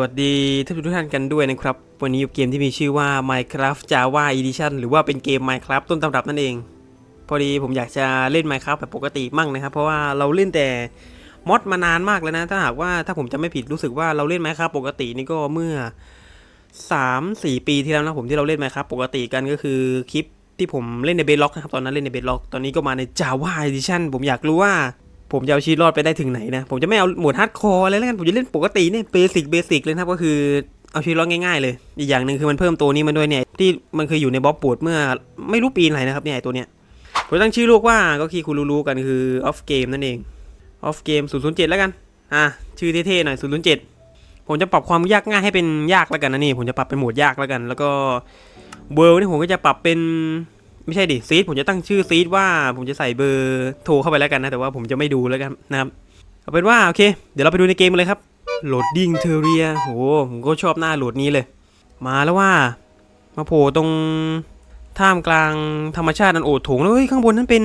วัสดีท่านผู้ท่านกันด้วยนะครับ วันนี้อยู่เกมที่มีชื่อว่า Minecraft Java Edition หรือว่าเป็นเกม Minecraft ต้นตำรับนั่นเอง พอดีผมอยากจะเล่น Minecraft แบบปกติมั่งนะครับ เพราะว่าเราเล่นแต่มอดมานานมากแล้วนะ ถ้าหากว่าถ้าผมจะไม่ผิดรู้สึกว่าเราเล่น Minecraft ปกตินี่ก็เมื่อ 3-4 ปีที่แล้วนะผมที่เราเล่น Minecraft ปกติกันก็คือคลิปที่ผมเล่นใน Bedrock นะครับตอนนั้นเล่นใน Bedrock ตอนนี้ก็มาใน Java Edition ผมอยากรู้ว่า ผมจะเอาชีวิตรอดไปได้ถึงไหนนะ ผมจะไม่เอาหมวดฮาร์ดคอร์อะไรแล้วกัน ผมจะเล่นปกติเนี่ยเบสิกเบสิกเลยครับก็คือเอาชีวิตรอดง่ายๆเลย อีกอย่างหนึ่งคือมันเพิ่มตัวนี้มาด้วยเนี่ย ที่มันเคยอยู่ในบ๊อบปวดเมื่อไม่รู้ปีไหนนะครับเนี่ยตัวเนี้ยผมตั้งชื่อลูกว่าก็คือคุณรู้ๆกันคือ off game นั่นเอง off game 007 แล้วกัน อะชื่อเท่ๆหน่อย007 ผมจะปรับความยากง่ายให้เป็นยากแล้วกันนะนี่ ผมจะปรับเป็นโหมดยากแล้วกัน แล้วก็เวิร์นี่ผมก็จะปรับเป็น ไม่ใช่ดิซีดผมจะตั้งชื่อซีดว่าผมจะใส่เบอร์โทรเข้าไปแล้วกันนะ แต่ว่าผมจะไม่ดูแล้วกันนะครับ เอาเป็นว่าโอเค เดี๋ยวเราไปดูในเกมเลยครับ Loading Terraria โหผมก็ชอบหน้าโหลดนี้เลย มาแล้วว่า มาโผล่ตรงท่ามกลางธรรมชาติอันโอดโถงแล้วเฮ้ยข้างบนนั้นเป็น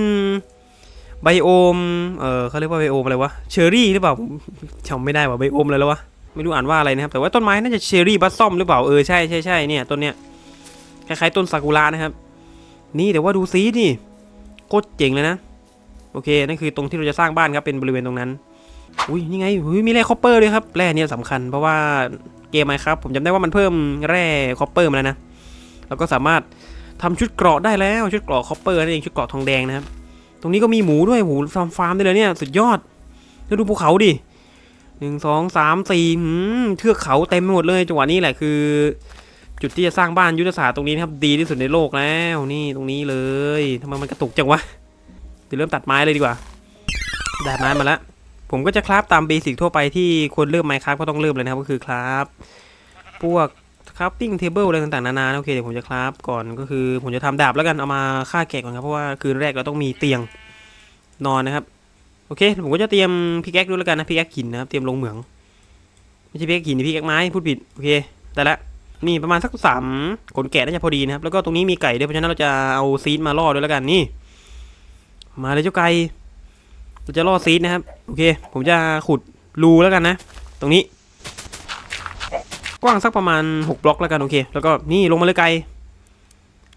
ไบโอม เออเขาเรียกว่าไบโอมอะไรวะ เชอรี่หรือเปล่าจำไม่ได้ว่าไบโอมอะไรแล้ววะ ไม่รู้อ่านว่าอะไรนะครับ แต่ว่าต้นไม้น่าจะเชอรี่บัสซอมหรือเปล่า เออใช่ใช่ใช่เนี่ยต้นเนี้ย คล้ายๆต้นซากุระนะครับ นี่แต่ว่าดูซีนี่โคตรเจ๋งเลยนะ โอเคนั่นคือตรงที่เราจะสร้างบ้านครับเป็นบริเวณตรงนั้น อุ้ยนี่ไงอุ้ยมีแร่คอปเปอร์ด้วยครับแร่เนี่ยสำคัญเพราะว่าเกมไมครับผมจำได้ว่ามันเพิ่มแร่คอปเปอร์มาแล้วนะแล้วก็สามารถทำชุดเกราะได้แล้วชุดเกราะคอปเปอร์นั่นเองชุดเกราะทองแดงนะครับตรงนี้ก็มีหมูด้วยหมูฟาร์มฟาร์มได้เลยเนี่ยสุดยอดแล้วดูภูเขาดิหนึ่งสองสามสี่หืมเทือกเขาเต็มไปหมดเลยจังหวะนี้แหละคือ จุดที่จะสร้างบ้านยุทธศาสตร์ตรงนี้นะครับดีที่สุดในโลกแล้วนี่ตรงนี้เลยทำไมมันกระตุกจังวะเดี๋ยวเริ่มตัดไม้เลยดีกว่าได้ไม้มาแล้วผมก็จะคราฟตามเบสิกทั่วไปที่ควรเริ่มไมครับก็ต้องเริ่มเลยนะครับก็คือคราฟพวกคราฟติ้งเทเบิลอะไรต่างๆนานาโอเคเดี๋ยวผมจะคราฟก่อนก็คือผมจะทำดาบแล้วกันเอามาฆ่าแกะก่อนครับเพราะว่าคืนแรกเราต้องมีเตียงนอนนะครับโอเคผมก็จะเตรียมพิกแอคด้วยแล้วกันนะพิกแอคหินนะครับเตรียมลงเหมืองไม่ใช่พิกแอคหินนี่พิกแอคไม้พูดผิดโอเคแต่ละ นี่ประมาณสักสามขนแกะน่าจะพอดีนะครับ แล้วก็ตรงนี้มีไก่ด้วยเพราะฉะนั้นเราจะเอาซีดมาล่อด้วยแล้วกันนี่ มาเลยเจ้าไก่เราจะล่อซีดนะครับโอเค ผมจะขุดรูแล้วกันนะ ตรงนี้ กว้างสักประมาณ6บล็อกแล้วกันโอเค แล้วก็นี่ลงมาเลยไก่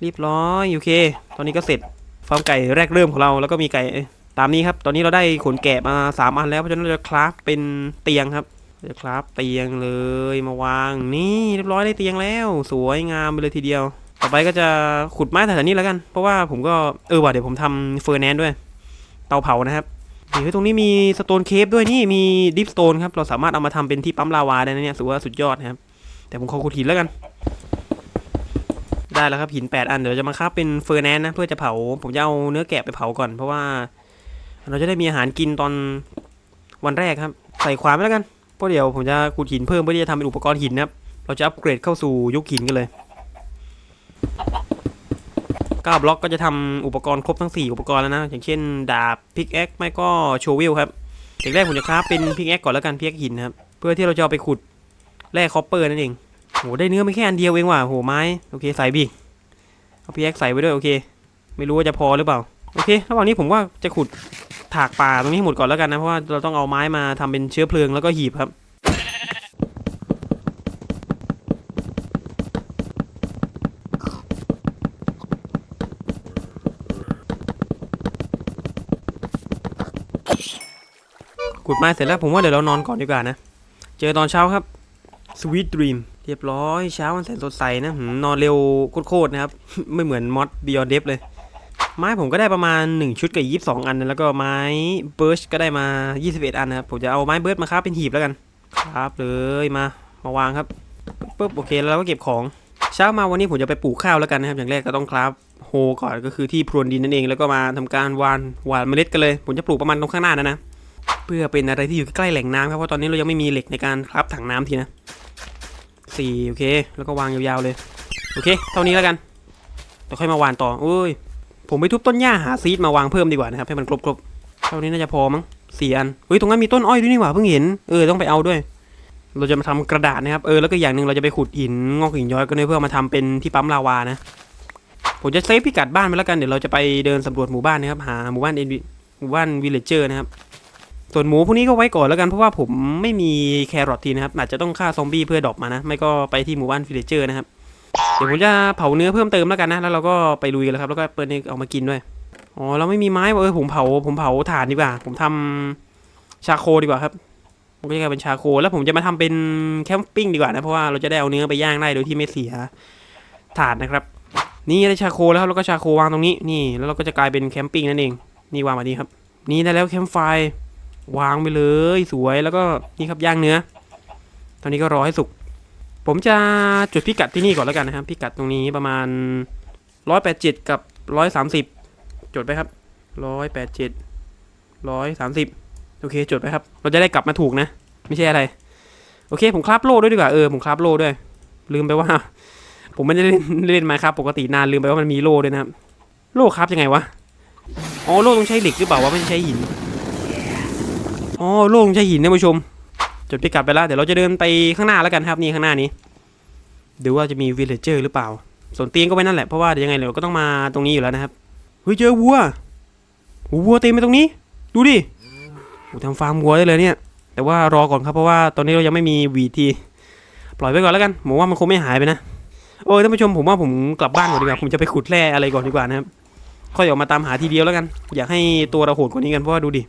รีบร้อยโอเค ตอนนี้ก็เสร็จฟาร์มไก่แรกเริ่มของเราแล้วก็มีไก่ตามนี้ครับ ตอนนี้เราได้ขนแกะมาสามอันแล้วเพราะฉะนั้นเราจะคราฟเป็นเตียงครับ จะครับเตียงเลยมาวางนี่เรียบร้อยได้เตียงแล้ว สวยงามไปเลยทีเดียว ต่อไปก็จะขุดไม้แถวนี้แล้วกัน เพราะว่าผมก็เออว่ะเดี๋ยวผมทำเฟอร์แนนด้วย เตาเผานะครับนี่เฮ้ยตรงนี้มีสโตนเคฟด้วยนี่มีดิฟสโตนครับเราสามารถเอามาทำเป็นที่ปั๊มลาวาได้นะเนี่ยสุว่าสุดยอดนะครับ แต่ผมขอขุดหินแล้วกัน ได้แล้วครับหิน 8 อันเดี๋ยวจะมาครับเป็นเฟอร์แนนนะเพื่อจะเผา ผมจะเอาเนื้อแกะไปเผาก่อน เพราะว่า เราจะได้มีอาหารกินตอนวันแรกครับ ใส่ขวานไปแล้วกัน เพราะเดี๋ยวผมจะขุดหินเพิ่มเพื่อที่จะทำเป็นอุปกรณ์หินนะครับ เราจะอัปเกรดเข้าสู่ยุคหินกันเลย9บล็อกก็จะทำอุปกรณ์ครบทั้ง 4 อุปกรณ์แล้วนะ อย่างเช่น ดาบพิกแอคไม่ก็โชวิลครับอย่างแรกผมจะคราฟเป็นพิกแอคก่อนแล้วกันพิกแอคหินนะครับ เพื่อที่เราจะเอาไปขุดแร่คอปเปอร์นั่นเองโหได้เนื้อไม่แค่อันเดียวเองว่ะโหไม้โอเคใส่บีเอาพิกแอคใส่ไว้ด้วยโอเค ไม่รู้ว่าจะพอหรือเปล่า โอเค ระหว่างนี้ผมว่าจะขุด ถากป่าตรงนี้หหมดก่อนแล้วกันนะ เพราะว่าเราต้องเอาไม้มาทำเป็นเชื้อเพลิงแล้วก็หีบครับ ขุดไม้เสร็จแล้วผมว่าเดี๋ยวเรานอนก่อนดีกว่านะ เจอตอนเช้าครับ Sweet Dream เรียบร้อยเช้าวันแสนสดใสนะนอนเร็วโคตรๆนะครับ ไม่เหมือนมอด Beyond Dev เลย ไม้ผมก็ได้ประมาณ 1 ชุดกับ22อันแล้วก็ไม้เบิร์ชก็ได้มา 21 อันนะครับผมจะเอาไม้เบิร์ชมาครับเป็นหีบแล้วกันครับเลยมามาวางครับปุ๊บโอเคแล้วเราก็เก็บของเช้ามาวันนี้ผมจะไปปลูกข้าวแล้วกันนะครับ อย่างแรกก็ต้องคราฟโฮก่อนก็คือที่พรวนดินนั่นเองแล้วก็มาทำการหวานหวานเมล็ดกันเลย ผมจะปลูกประมาณตรงข้างหน้านะนะเพื่อเป็นอะไรที่อยู่ใกล้แหล่งน้ำครับเพราะตอนนี้เรายังไม่มีเหล็กในการครับถังน้ำทีนะสี่โอเค แล้วก็วางยาวๆเลย โอเค เท่านี้แล้วกันเดี๋ยวค่อยมาหวานต่อโอ้ย ผมไปทุบต้นหญ้าหาซีดมาวางเพิ่มดีกว่านะครับให้มันครบๆเท่านี้น่าจะพอมั้งสี่อันเฮ้ยตรงนั้นมีต้นอ้อยด้วยนี่หว่าเพิ่งเห็นเออต้องไปเอาด้วย เราจะมาทำกระดาษนะครับเออแล้วก็อย่างหนึ่งเราจะไปขุดหินงอกหินย้อยก็เพื่อมาทำเป็นที่ปั๊มลาวานะผมจะเซฟพิกัดบ้านไปแล้วกันเดี๋ยวเราจะไปเดินสำรวจหมู่บ้านนะครับหาหมู่บ้านเอ็นหมู่บ้านวิลเลจเจอร์นะครับส่วนหมูพวกนี้ก็ไว้ก่อนแล้วกันเพราะว่าผมไม่มีแครอททีนะครับอาจจะต้องฆ่าซอมบี้เพื่อดรอปมานะไม่ก็ไปที่หมู่บ้านฟิลเลจเจอร์นะครับ เดี๋ยวผมจะเผาเนื้อเพิ่มเติมแล้วกันนะ แล้วเราก็ไปลุยกันแล้วครับ แล้วก็เปิดนี่เอามากินด้วย อ๋อ เราไม่มีไม้ว่ะเออผมเผา ผมเผาถ่านดีกว่า ผมทำชาโคดีกว่าครับมันก็จะกลายเป็นชาโค แล้วผมจะมาทำเป็นแคมปิ้งดีกว่านะ เพราะว่าเราจะได้เอาเนื้อไปย่างได้โดยที่ไม่เสียถ่านนะครับ นี่ได้ชาโคแล้วครับ แล้วก็ชาโควางตรงนี้ นี่ แล้วเราก็จะกลายเป็นแคมปิ้งนั่นเอง นี่วางมาดีครับ นี่ได้แล้วแคมป์ไฟวางไปเลย สวย แล้วก็นี่ครับย่างเนื้อ ตอนนี้ก็รอให้สุก ผมจะจุดพิกัดที่นี่ก่อนแล้วกันนะครับ พิกัดตรงนี้ประมาณ 187 กับ 130 จดไปครับ 187 130 โอเค จดไปครับ เราจะได้กลับมาถูกนะ ไม่ใช่อะไร โอเค ผมคราบโล่ด้วยดีกว่า เออ ผมคราบโล่ด้วย ลืมไปว่า ผมไม่ได้เล่นเล่นมาครับ ปกตินานลืมไปว่ามันมีโล่ด้วยนะครับ โล่ครับยังไงวะ อ๋อ โล่ต้องใช้เหล็กหรือเปล่าวะ ไม่ใช่หิน อ๋อ โล่ต้องใช้หินนะผู้ชม จดพิกัดไปแล้วเดี๋ยวเราจะเดินไปข้างหน้าแล้วกันครับนี่ข้างหน้านี้ดูว่าจะมีวิลเลเจอร์หรือเปล่าส่วนเตียงก็ไว้นั่นแหละเพราะว่าเดี๋ยวยังไงเราก็ต้องมาตรงนี้อยู่แล้วนะครับเฮ้ยเจอวัววัวเต็มไปตรงนี้ ดูดิโอ้ทำฟาร์มวัวได้เลยเนี่ย แต่ว่ารอก่อนครับเพราะว่าตอนนี้เรายังไม่มีวีทีปล่อยไว้ก่อนแล้วกันผมว่ามันคงไม่หายไปนะโอ้ยท่านผู้ชมผมว่าผมกลับบ้านก่อนดีกว่าผมจะไปขุดแร่อะไรก่อนดีกว่านะครับค่อยออกมาตามหาทีเดียวแล้วกัน อยากให้ตัวเราโหดกว่านี้กันเพราะว่าดูดิ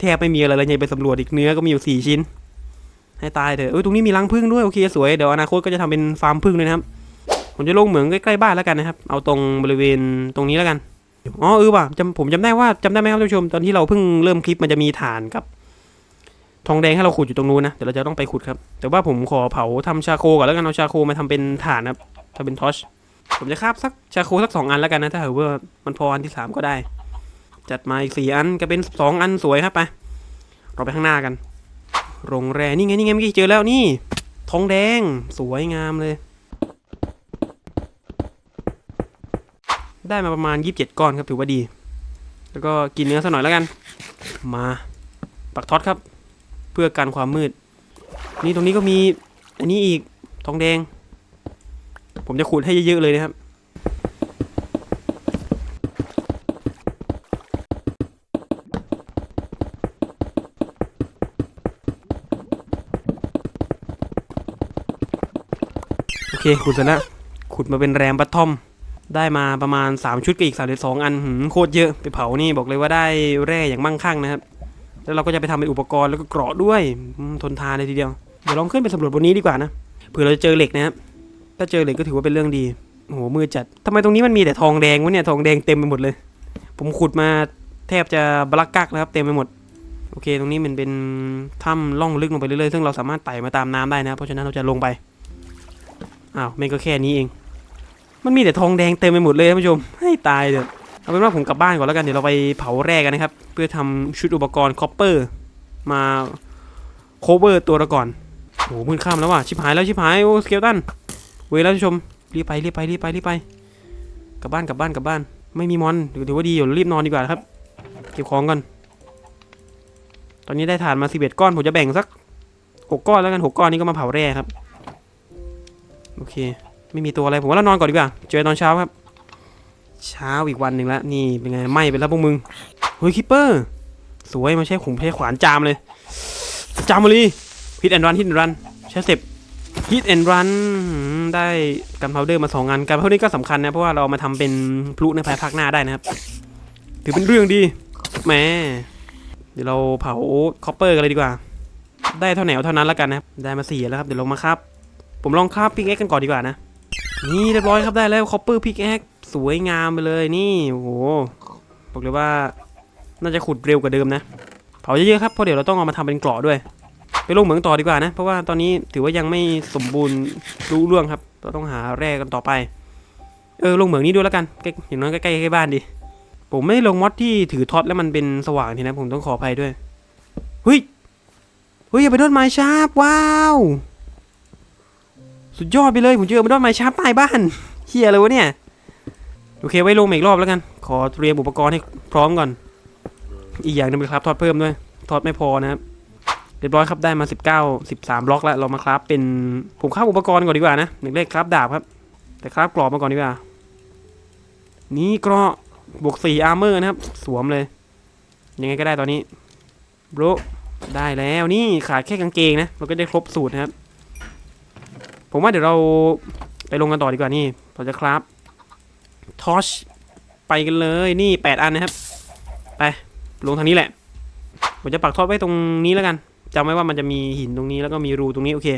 แทบไม่มีอะไรเลยยังไปสำรวจอีกเนื้อก็มีอยู่สี่ชิ้น ให้ตายเถอะเอ้ยตรงนี้มีรังผึ้งด้วยโอเคสวยเดี๋ยวอนาคตก็จะทำเป็นฟาร์มผึ้งเลยนะครับผมจะลงเหมืองใกล้ๆบ้านแล้วกันนะครับ เอาตรงบริเวณตรงนี้แล้วกันอ๋อเออว่ะจำผมจำได้ว่าจำได้ไหมครับท่านผู้ชมตอนที่เราเพิ่งเริ่มคลิปมันจะมีฐานกับ ทองแดงให้เราขุดอยู่ตรงนู้นนะเดี๋ยวเราจะต้องไปขุดครับ แต่ว่าผมขอเผาทำชาโคก่อนแล้วกันเอาชาโคมาทำเป็นฐานครับทำเป็นทอชผมจะคาบสักชาโคสักสองอันแล้วกันนะถ้าเกิดว่ามันพออันที่สามก็ได้ จัดมาอีกสี่อันก็เป็นสองอันสวยครับไปเราไปข้างหน้ากัน โรงแรมนี่ไงนี่ไงเมื่อกี้เจอแล้วนี่ทองแดงสวยงามเลย ได้มาประมาณ 27 ก้อนครับถือว่าดี แล้วก็กินเนื้อสักหน่อยแล้วกัน มาปักท็อตครับ เพื่อกันความมืด นี่ตรงนี้ก็มีอันนี้อีกทองแดง ผมจะขุดให้เยอะๆเลยนะครับ เคขุดเสร็จแล้วขุดมาเป็นแรมบัตทอม ได้มาประมาณ 3 ชุดกับอีก 32 อันหืมโคตรเยอะไปเผานี่บอกเลยว่าได้แร่อย่างมั่งคั่งนะครับ แล้วเราก็จะไปทำเป็นอุปกรณ์แล้วก็เกราะด้วยทนทานเลยทีเดียว เดี๋ยวลองขึ้นไปสำรวจบนนี้ดีกว่านะเผื่อเราจะเจอเหล็กนะครับถ้าเจอเหล็กก็ถือว่าเป็นเรื่องดีโอ้โหมือจัดทำไมตรงนี้มันมีแต่ทองแดงวะเนี่ยทองแดงเต็มไปหมดเลย ผมขุดมาแทบจะบลักกักแล้วครับ เต็มไปหมดโอเค ตรงนี้มันเป็นถ้ำล่องลึกลงไปเรื่อยๆ ซึ่งเราสามารถไต่มาตามน้ำได้นะ เพราะฉะนั้นเราจะลงไป อ้าวแม่งก็แค่นี้เอง มันมีแต่ทองแดงเต็มไปหมดเลยท่านผู้ชม ให้ตายเถอะเอาเป็นว่าผมกลับบ้านก่อนแล้วกัน เดี๋ยวเราไปเผาแร่กันนะครับ เพื่อทำชุดอุปกรณ์คอปเปอร์ มาโคเวอร์ตัวเราก่อนโอ้โหมืดค่ำแล้วว่ะชิบหายแล้วชิบหายโอ้สเกลตันเวลาท่านผู้ชมรีบไปรีบไปรีบไปรีบไปกลับบ้านกลับบ้านกลับบ้าน ไม่มีมอนถือว่าดีอยู่รีบนอนดีกว่าครับ เก็บของก่อนตอนนี้ได้ฐานมา11ก้อนผมจะแบ่งสัก6ก้อนแล้วกัน6ก้อนนี้ก็มาเผาแร่ครับ โอเค ไม่มีตัวอะไรผมว่าเรานอนก่อนดีกว่า เจอตอนเช้าครับ เช้าอีกวันหนึ่งแล้วนี่เป็นไงไหม้ไปแล้วพวกมึงเฮ้ยคิปเปอร์สวยมาใช้ขุมใช้ขวานจามเลย จามมาเลยฮิตแอนด์รันฮิตแอนด์รันใช้เสร็จฮิตแอนด์รันได้กันพาวเดอร์มาสองงานกันพาวเดอร์ก็สำคัญนะเพราะว่าเรามาทำเป็นพลุในภายภาคหน้าได้นะครับ ถือเป็นเรื่องดีแหมเดี๋ยวเราเผาคอปเปอร์กันเลยดีกว่า ได้เท่าไหนเอาเท่านั้นแล้วกันนะครับ ได้มาสี่แล้วครับ เดี๋ยวลงมาครับ ผมลองคราบพิกแอคกันก่อนดีกว่านะ นี่เรียบร้อยครับได้แล้วคอปเปอร์พิกแอคสวยงามไปเลยนี่โอ้โหบอกเลยว่าน่าจะขุดเร็วกว่าเดิมนะ เผาเยอะๆครับเพราะเดี๋ยวเราต้องเอามาทำเป็นกราะด้วย ไปลงเหมืองต่อดีกว่านะ เพราะว่าตอนนี้ถือว่ายังไม่สมบูรณ์รู้เรื่องครับ เราต้องหาแร่กันต่อไป เออลงเหมืองนี้ด้วยแล้วกันใกล้อย่างน้อยใกล้ๆใกล้บ้านดี ผมไม่ลงมอดที่ถือท็อตแล้วมันเป็นสว่างทีนะผมต้องขออภัยด้วยเฮ้ยเฮ้ยอย่าไปโดนไม้ชาร์ปว้าว สุดยอดไปเลยผมเจอมันด้วยไม้ชาร์ปใต้บ้านเฮียเลยวะเนี่ยโอเคไว้ลงมาอีกรอบแล้วกัน ขอเตรียมอุปกรณ์ให้พร้อมก่อน อีกอย่างหนึงเป็นครับทอดเพิ่มด้วยทอดไม่พอนะครับเรียบร้อยครับได้มา 19 13บล็อกแล้วเรามาครับเป็นผมคราบอุปกรณ์ก่อนดีกว่านะหนึ่งเลขครับดาบครับ แต่ครับกรอบมาก่อนดีกว่า นี่กราะบวก4อาร์เมอร์นะครับ สวมเลย ยังไงก็ได้ตอนนี้โบรได้แล้วนี่ขาดแค่กางเกงนะเราก็ได้ครบสูตรนะครับ ผมว่าเดี๋ยวเราไปลงกันต่อดีกว่านี่เราจะครับทอชไปกันเลยนี่แปดอันนะครับ ไปลงทางนี้แหละ ผมจะปักทอดไว้ตรงนี้แล้วกันจำไว้ว่ามันจะมีหินตรงนี้แล้วก็มีรูตรงนี้โอเค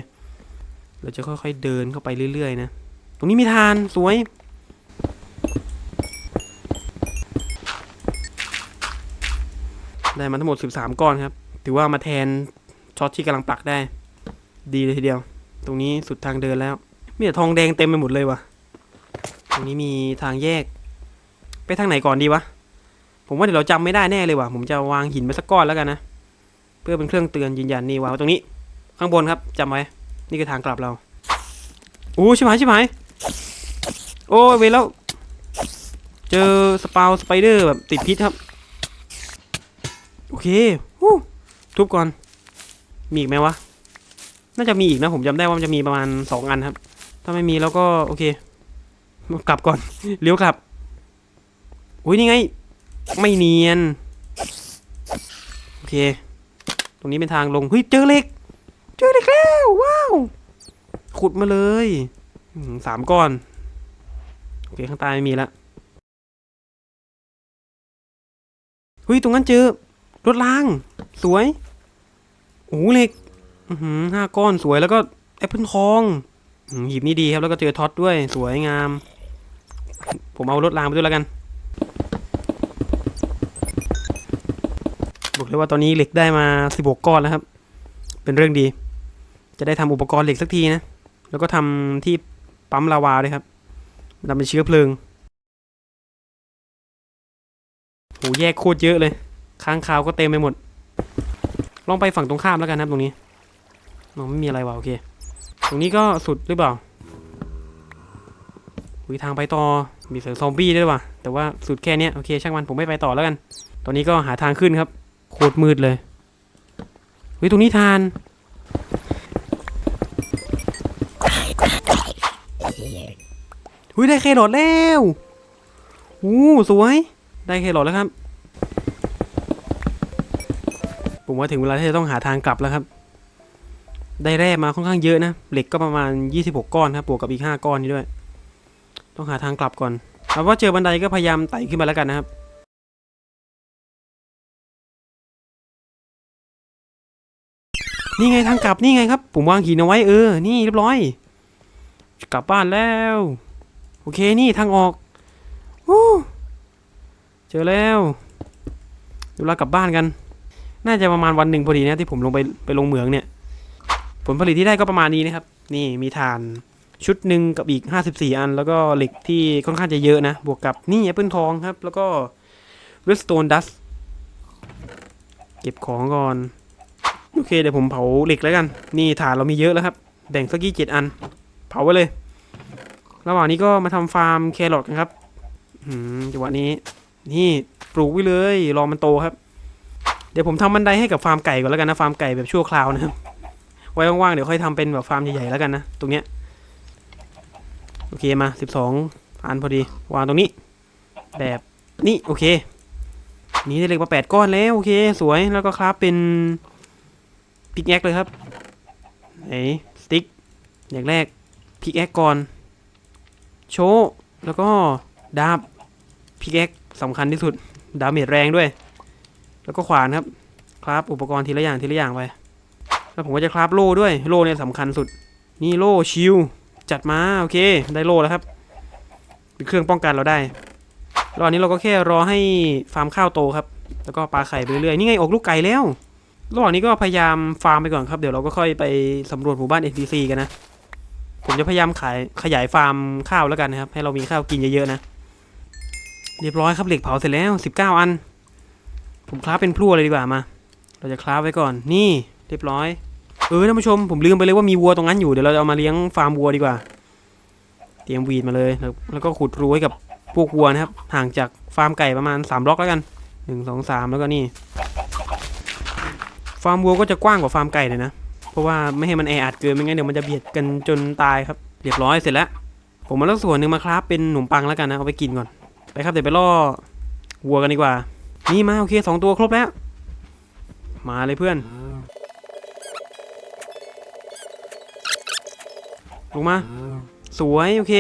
เราจะค่อยๆเดินเข้าไปเรื่อยๆนะ ตรงนี้มีทานสวย ได้มาทั้งหมด 13 ก้อนครับ ถือว่ามาแทนช็อตที่กำลังปักได้ ดีเลยทีเดียว ตรงนี้สุดทางเดินแล้ว มีแต่ทองแดงเต็มไปหมดเลยวะตรงนี้มีทางแยก ไปทางไหนก่อนดีวะ ผมว่าเดี๋ยวเราจำไม่ได้แน่เลยวะผมจะวางหินไปสักก้อนแล้วกันนะ เพื่อเป็นเครื่องเตือนยืนยันนี่วางไว้ตรงนี้ ข้างบนครับจำไว้ นี่คือทางกลับเราโอ้ชิบหายชิบหายโอ้ยเวแล้วเจอสปาวสไปเดอร์แบบติดพิษครับ โอเคฮู้ทุบก่อน มีอีกไหมวะ น่าจะมีอีกนะผมจำได้ว่ามันจะมีประมาณสองอันครับ ถ้าไม่มีแล้วก็โอเค กลับก่อน เลี้ยวกลับ อุ้ยนี่ไง ไม่เนียน โอเค ตรงนี้เป็นทางลง เฮ้ยเจอเหล็ก เจอเหล็กแล้ว ว้าว ขุดมาเลยสามก้อน โอเค ข้างใต้ไม่มีละเฮ้ยตรงนั้นเจอรถราง สวย โอ้เหล็ก ห้าก้อนสวยแล้วก็แอปเปิลทองอืมหยิบนี่ดีครับแล้วก็เจอท็อตด้วยสวยงาม ผมเอารถรางไปด้วยแล้วกันบอกเลยว่าตอนนี้เหล็กได้มา16ก้อนแล้วครับ เป็นเรื่องดี จะได้ทำอุปกรณ์เหล็กสักทีนะ แล้วก็ทำที่ปั๊มลาวาด้วยครับทำเป็นเชื้อเพลิงโหแยกโคตรเยอะเลย ค้างคาวก็เต็มไปหมด ลองไปฝั่งตรงข้ามแล้วกันนะครับตรงนี้ มันไม่มีอะไรว่ะโอเค ตรงนี้ก็สุดหรือเปล่าวิทางไปต่อ มีเสือซอมบี้ด้วยว่ะ แต่ว่าสุดแค่นี้โอเคช่างมันผมไม่ไปต่อแล้วกัน ตอนนี้ก็หาทางขึ้นครับ โคตรมืดเลยเฮ้ยตรงนี้ทาน หุ้ยได้แครอทแล้วอู้สวย ได้แครอทแล้วครับ ผมว่าถึงเวลาที่จะต้องหาทางกลับแล้วครับ ได้แร่มาค่อนข้างเยอะนะ เหล็กก็ประมาณ 26 ก้อนครับบวกกับอีก 5 ก้อนนี้ด้วย ต้องหาทางกลับก่อนเอาว่าเจอบันไดก็พยายามไต่ขึ้นมาแล้วกันนะครับนี่ไงทางกลับนี่ไงครับ ผมวางหินเอาไว้เออ นี่เรียบร้อย กลับบ้านแล้ว โอเคนี่ทางออกวู้เจอแล้วเดี๋ยวเรากลับบ้านกัน น่าจะประมาณวันหนึ่งพอดีนะที่ผมลงไปไปลงเหมืองเนี่ย ผลผลิตที่ได้ก็ประมาณนี้นะครับ นี่มีถ่านชุดหนึ่งกับอีก 54 อัน แล้วก็เหล็กที่ค่อนข้างจะเยอะนะ บวกกับนี่แอปเปิลทองครับ แล้วก็ redstone dust เก็บของก่อน โอเคเดี๋ยวผมเผาเหล็กแล้วกัน นี่ถ่านเรามีเยอะแล้วครับ แบ่งสักกี่เจ็ดอัน เผาไว้เลย ระหว่างนี้ก็มาทำฟาร์มแครอทกันครับอืมจังหวะนี้ นี่ปลูกไว้เลย รอมันโตครับ เดี๋ยวผมทำบันไดให้กับฟาร์มไก่ก่อนแล้วกันนะ ฟาร์มไก่แบบชั่วคราวนะครับ ไว้ว่างๆเดี๋ยวค่อยทำเป็นแบบฟาร์มใหญ่ๆแล้วกันนะตรงเนี้ยโอเคมา12อันพอดีวางตรงนี้ แบบนี้โอเค นี่ได้เหล็กมา8ก้อนแล้วโอเค สวยแล้วก็คราฟเป็นพิกแอคเลยครับไหนสติ๊กอย่างแรกพิกแอคก่อนโชว์แล้วก็ดาบพิกแอคสำคัญที่สุดดาเมจแรงด้วย แล้วก็ขวานครับ คราฟอุปกรณ์ทีละอย่างทีละอย่างไป แล้วผมก็จะคราฟโล่ด้วยโล่เนี่ยสำคัญสุด นี่โล่ชิลจัดมาโอเค ได้โล่แล้วครับเป็นเครื่องป้องกันเราได้ระหว่างนี้เราก็แค่รอให้ฟาร์มข้าวโตครับ แล้วก็ปลาไข่ไปเรื่อยๆนี่ไงออกลูกไก่แล้วระหว่างนี้ก็พยายามฟาร์มไปก่อนครับ เดี๋ยวเราก็ค่อยไปสำรวจหมู่บ้าน NPC กันนะ ผมจะพยายามขายขยายฟาร์มข้าวแล้วกันนะครับ ให้เรามีข้าวกินเยอะๆนะ เรียบร้อยครับเหล็กเผาเสร็จแล้ว 19 อัน ผมคราฟเป็นพลั่วเลยดีกว่ามา เราจะคราฟไว้ก่อน นี่ เรียบร้อยเออท่านผู้ชมผมลืมไปเลยว่ามีวัวตรงนั้นอยู่เดี๋ยวเราจะเอามาเลี้ยงฟาร์มวัวดีกว่า เตรียมวีดมาเลยแล้วแล้วก็ขุดรูให้กับพวกวัวนะครับห่างจากฟาร์มไก่ประมาณ3บล็อกแล้วกันหนึ่งสองสามแล้วก็นี่ ฟาร์มวัวก็จะกว้างกว่าฟาร์มไก่เลยนะ เพราะว่าไม่ให้มันแออัดเกินไม่งั้นเดี๋ยวมันจะเบียดกันจนตายครับ เรียบร้อยเสร็จแล้ว ผมมาเลือกส่วนหนึ่งมาครับเป็นขนมปังแล้วกันนะเอาไปกินก่อนไปครับเดี๋ยวไปล่อวัวกันดีกว่า นี่มาโอเคสองตัวครบแล้ว มาเลยเพื่อน ลงมา สวยโอเค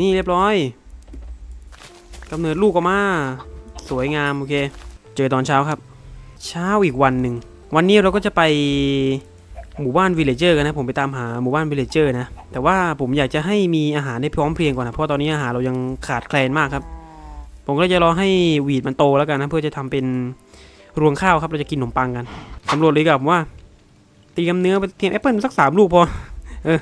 นี่เรียบร้อยกำเนิดลูกออกมา สวยงามโอเค เจอตอนเช้าครับ เช้าอีกวันหนึ่ง วันนี้เราก็จะไปหมู่บ้านวิลเลเจอร์กันนะ ผมไปตามหาหมู่บ้านวิลเลเจอร์นะ แต่ว่าผมอยากจะให้มีอาหารให้พร้อมเพรียงก่อนนะ เพราะตอนนี้อาหารเรายังขาดแคลนมากครับ ผมก็จะรอให้วีดมันโตแล้วกันนะ เพื่อจะทำเป็นรวงข้าวครับ เราจะกินขนมปังกันสำรวจเลยกับว่า เตรียมเนื้อไปเตรียมแอปเปิลสักสามลูกพอ เออ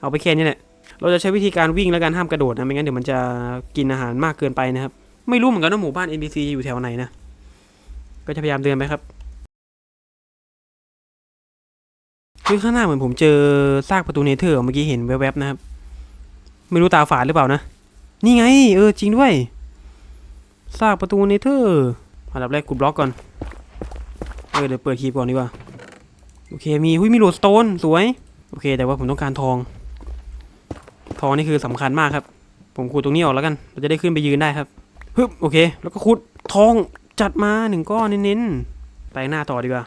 เอาไปแค่นี้แหละ เราจะใช้วิธีการวิ่งแล้วกันห้ามกระโดดนะ ไม่งั้นเดี๋ยวมันจะกินอาหารมากเกินไปนะครับ ไม่รู้เหมือนกันว่าหมู่บ้าน NPC อยู่แถวไหนนะ ก็จะพยายามเดินไปครับเฮ้ยข้างหน้าเหมือนผมเจอซากประตูเนเธอร์เมื่อกี้เห็นแวบๆนะครับ ไม่รู้ตาฝาดหรือเปล่านะ นี่ไง เออจริงด้วย ซากประตูเนเธอร์อันดับแรกกดบล็อกก่อน เออเดี๋ยวเปิดคีย์ก่อนดีกว่า โอเคมีหุ้ยมีโหลดสโตนสวย โอเค แต่ว่าผมต้องการทอง ทองนี่คือสำคัญมากครับ ผมขุดตรงนี้ออกแล้วกัน เราจะได้ขึ้นไปยืนได้ครับฮึบโอเค แล้วก็ขุดทองจัดมาหนึ่งก้อนเน้นๆ ไปหน้าต่อดีกว่า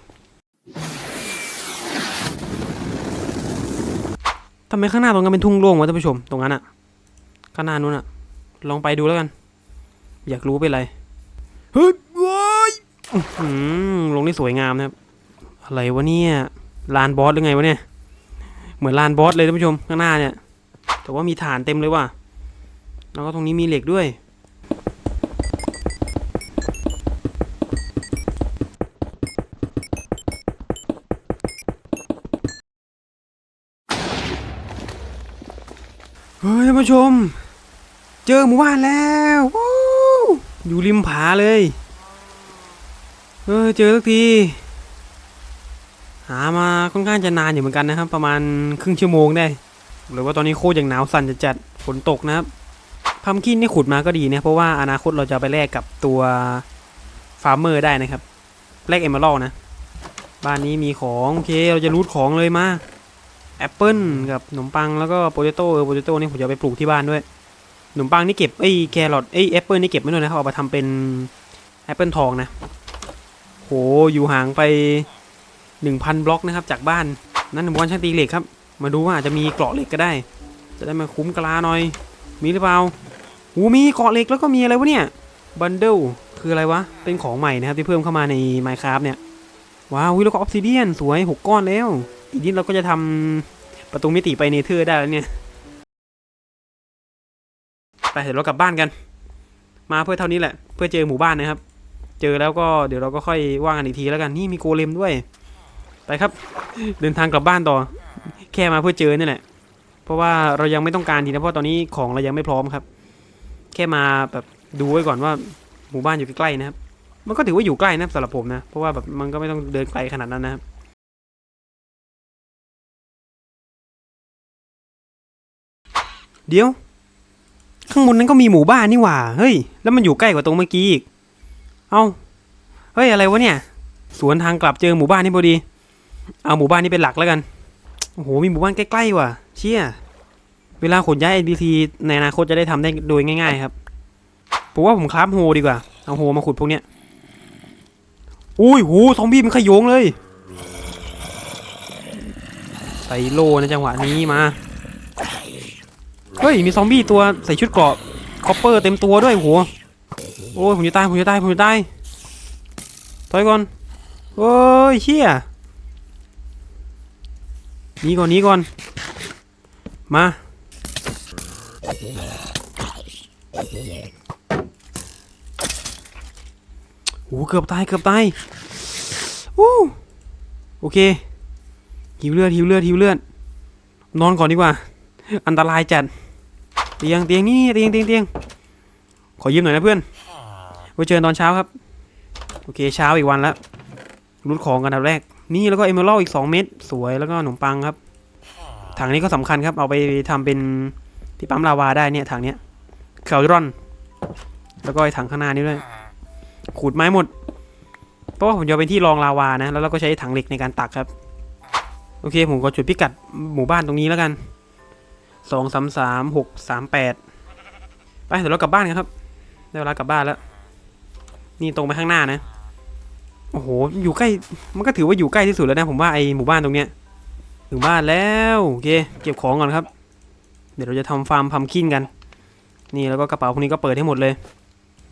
ทำไมข้างหน้าตรงนั้นเป็นทุ่งโล่งวะท่านผู้ชม ตรงนั้นอะข้างหน้านู้นอะลองไปดูแล้วกัน อยากรู้เป็นไรเฮ้ยว้ายลงนี่สวยงามนะครับ อะไรวะเนี่ย ลานบอสหรือไงวะเนี่ย เหมือนลานบอสเลยท่านผู้ชมข้างหน้าเนี่ย แต่ว่ามีฐานเต็มเลยว่ะ แล้วก็ตรงนี้มีเหล็กด้วย เฮ้ยท่านผู้ชม เจอหมู่บ้านแล้ววอยู่ริมผาเลย เออเจอสักที หามาค่อนข้างจะนานอยู่เหมือนกันนะครับ ประมาณครึ่งชั่วโมงได้หรือว่าตอนนี้โคตรอย่างหนาวสั่นจะจัดฝนตกนะครับพัมคินนี่ขุดมาก็ดีนะเพราะว่าอนาคตเราจะไปแลกกับตัวฟาร์มเมอร์ได้นะครับแลกเอมเมอรัลนะ บ้านนี้มีของโอเคเราจะรูทของเลยมาแอปเปิลกับขนมปังแล้วก็โปเตโต้เออโปเตโต้นี่ผมจะไปปลูกที่บ้านด้วยขนมปังนี่เก็บไอ้แครอทไอ้แอปเปิลนี่เก็บไม่ด้วยนะครับเอาไปทำเป็นแอปเปิลทองนะโหอยู่ห่างไป 1,000 บล็อกนะครับจากบ้าน นั่นบอลช่างตีเหล็กครับ มาดูว่าอาจจะมีเกราะเหล็กก็ได้ จะได้มาคุ้มกลาหน่อย มีหรือเปล่าหูมีเกราะเหล็กแล้วก็มีอะไรวะเนี่ย บันเดิลคืออะไรวะ เป็นของใหม่นะครับที่เพิ่มเข้ามาใน Minecraft เนี่ย ว้าวแล้วก็ออฟซิเดียนสวย 6 ก้อนแล้ว อีกนิดเราก็จะทำประตูมิติไปเนเธอร์ได้แล้วเนี่ย ไปเดี๋ยวเรากลับบ้านกัน มาเพื่อเท่านี้แหละ เพื่อเจอหมู่บ้านนะครับ เจอแล้วก็เดี๋ยวเราก็ค่อยว่ากันอีกทีแล้วกัน นี่มีโกเลมด้วย ไปครับ เดินทางกลับบ้านต่อ แค่มาเพื่อเจอนี่แหละ เพราะว่าเรายังไม่ต้องการทีนะเพราะตอนนี้ของเรายังไม่พร้อมครับ แค่มาแบบดูไว้ก่อนว่าหมู่บ้านอยู่ใกล้ๆนะครับ มันก็ถือว่าอยู่ใกล้นะสำหรับผมนะ เพราะว่าแบบมันก็ไม่ต้องเดินไกลขนาดนั้นนะครับเดี๋ยว ข้างบนนั้นก็มีหมู่บ้านนี่หว่า เฮ้ย แล้วมันอยู่ใกล้กว่าตรงเมื่อกี้อีก เอ้า เฮ้ย อะไรวะเนี่ย สวนทางกลับเจอหมู่บ้านนี่พอดี เอาหมู่บ้านนี้เป็นหลักแล้วกัน โอ้โห มีหมู่บ้านใกล้ๆว่ะ เชี่ย เวลาขนย้าย NPC ในอนาคตจะได้ทำได้โดยง่ายๆครับ ผมว่าผมคราฟโฮดีกว่า เอาโฮมาขุดพวกเนี้ย อุ้ยโหซอมบี้มันขยงเลย ใส่โลในจังหวะนี้มา เฮ้ย มีซอมบี้ตัวใส่ชุดเกราะคอปเปอร์เต็มตัวด้วยโหโอ้ยผมจะตายผมจะตายผมจะตายถอยก่อนโอ้ยเชี่ย นีก่อนนี้ก่อน มา โอ้เกือบตาย เกือบตายวู้โอเค หิวเลือด หิวเลือด หิวเลือด นอนก่อนดีกว่า อันตรายจัด เตียง เตียงนี่เตียงเตียงเตียง ขอยืมหน่อยนะเพื่อน ไว้เจอตอนเช้าครับ โอเค เช้าอีกวันแล้วรูดของกันอันดับแรก นี่แล้วก็เอเมอรัลอีก 2 เม็ดสวยแล้วก็ขนมปังครับ ถังนี้ก็สำคัญครับ เอาไปทำเป็นที่ปั๊มลาวาได้เนี่ยถังเนี้ยเคลรอน แล้วก็ไอถังข้างหน้านี้ด้วย ขูดไม้หมด เพราะว่าผมจะเอาเป็นที่รองลาวานะ แล้วเราก็ใช้ถังเหล็กในการตักครับ โอเค ผมก็จุดพิกัดหมู่บ้านตรงนี้แล้วกันสองสามสามหกสามแปดไปเดี๋ยวเรากลับบ้านกันครับได้เวลากลับบ้านแล้ว นี่ตรงไปข้างหน้านะ โอ้โห อยู่ใกล้ มันก็ถือว่าอยู่ใกล้ที่สุดแล้วนะ ผมว่าไอหมู่บ้านตรงเนี้ยถึงบ้านแล้วโอเค เก็บของก่อนครับ เดี๋ยวเราจะทำฟาร์มพัมคินกัน นี่แล้วก็กระเป๋าพวกนี้ก็เปิดให้หมดเลย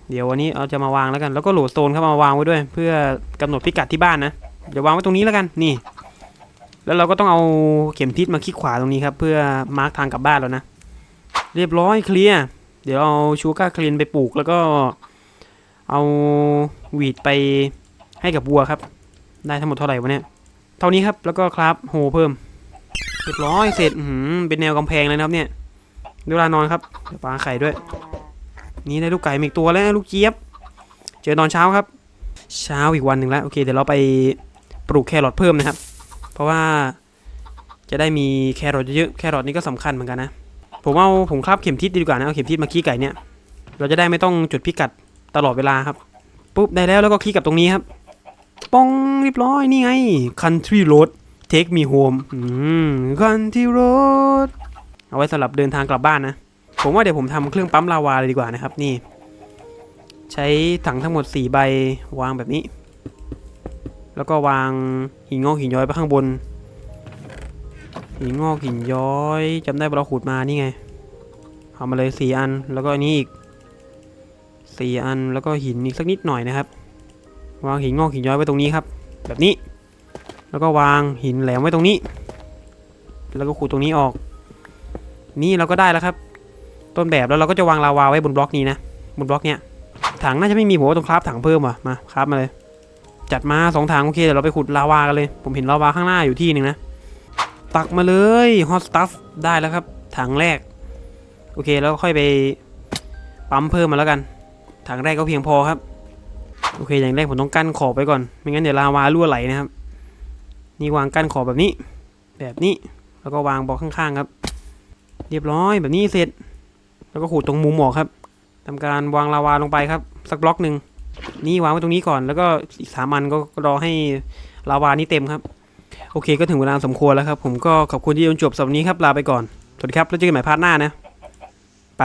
เดี๋ยววันนี้เอาจะมาวางแล้วกัน แล้วก็โหลดโซนครับมาวางไว้ด้วย เพื่อกำหนดพิกัดที่บ้านนะเดี๋ยววางไว้ตรงนี้แล้วกัน นี่ แล้วเราก็ต้องเอาเข็มทิศมาคลิกขวาตรงนี้ครับ เพื่อมาร์กทางกลับบ้านแล้วนะ เรียบร้อยเคลียร์เดี๋ยวเอาชูการ์คลีนไปปลูกแล้วก็เอาวีดไป ให้กับวัวครับ ได้ทั้งหมดเท่าไหร่วะเนี่ย เท่านี้ครับ แล้วก็ครับโหเพิ่มเรียบร้อยเสร็จเป็นแนวกำแพงเลยนะครับเนี่ยเวลานอนครับปลาไข่ด้วย นี่ได้ลูกไก่อีกตัวแล้วลูกเจี๊ยบ เจอตอนเช้าครับ เช้าอีกวันหนึ่งแล้วโอเคเดี๋ยวเราไปปลูกแครอทเพิ่มนะครับ เพราะว่าจะได้มีแครอทเยอะแครอทนี่ก็สำคัญเหมือนกันนะ ผมเอาผมคราบเข็มทิศดีกว่านะเอาเข็มทิศมาขี้ไก่เนี่ย เราจะได้ไม่ต้องจุดพิกัดตลอดเวลาครับปุ๊บได้แล้วแล้วก็คลิกกับตรงนี้ครับ ป้องเรียบร้อยนี่ไง country road take me home อืม country road เอาไว้สำหรับเดินทางกลับบ้านนะ ผมว่าเดี๋ยวผมทำเครื่องปั๊มลาวาเลยดีกว่านะครับนี่ ใช้ถังทั้งหมด 4 ใบวางแบบนี้ แล้วก็วางหินงอกหินย้อยไปข้างบน หินงอกหินย้อยจำได้เราขุดมานี่ไงเอามาเลยสี่อันแล้วก็อันนี้อีกสี่อันแล้วก็หินอีกสักนิดหน่อยนะครับ วางหินงอกหินย้อยไว้ตรงนี้ครับ แบบนี้ แล้วก็วางหินแหลมไว้ตรงนี้ แล้วก็ขุดตรงนี้ออก นี่เราก็ได้แล้วครับ ต้นแบบแล้วเราก็จะวางลาวาไว้บนบล็อกนี้นะบนบล็อกเนี้ยถังน่าจะไม่มีผมว่าต้องคราฟถังเพิ่มว่ะมาคราฟมาเลย จัดมาสองถังโอเคเดี๋ยวเราไปขุดลาวากันเลย ผมเห็นลาวาข้างหน้าอยู่ที่หนึ่งนะตักมาเลยฮอตสตัฟได้แล้วครับ ถังแรก โอเคแล้วค่อยไปปั๊มเพิ่มมาแล้วกัน ถังแรกก็เพียงพอครับ โอเค อย่างแรกผมต้องกั้นขอบไปก่อน ไม่งั้นเดี๋ยวลาวารั่วไหลนะครับ นี่วางกั้นขอบแบบนี้ แบบนี้ แล้วก็วางบล็อกข้างๆครับ เรียบร้อยแบบนี้เสร็จ แล้วก็ขูดตรงมุมออกครับทำการวางลาวาลงไปครับ สักบล็อกหนึ่ง นี่วางไว้ตรงนี้ก่อน แล้วก็อีกสามอันก็รอให้ลาวานี้เต็มครับ โอเค ก็ถึงเวลาสมควรแล้วครับ ผมก็ขอบคุณที่ดูจนจบสำหรับวันนี้ครับ ลาไปก่อน สวัสดีครับ แล้วเจอกันใหม่พาร์ทหน้านะ ไป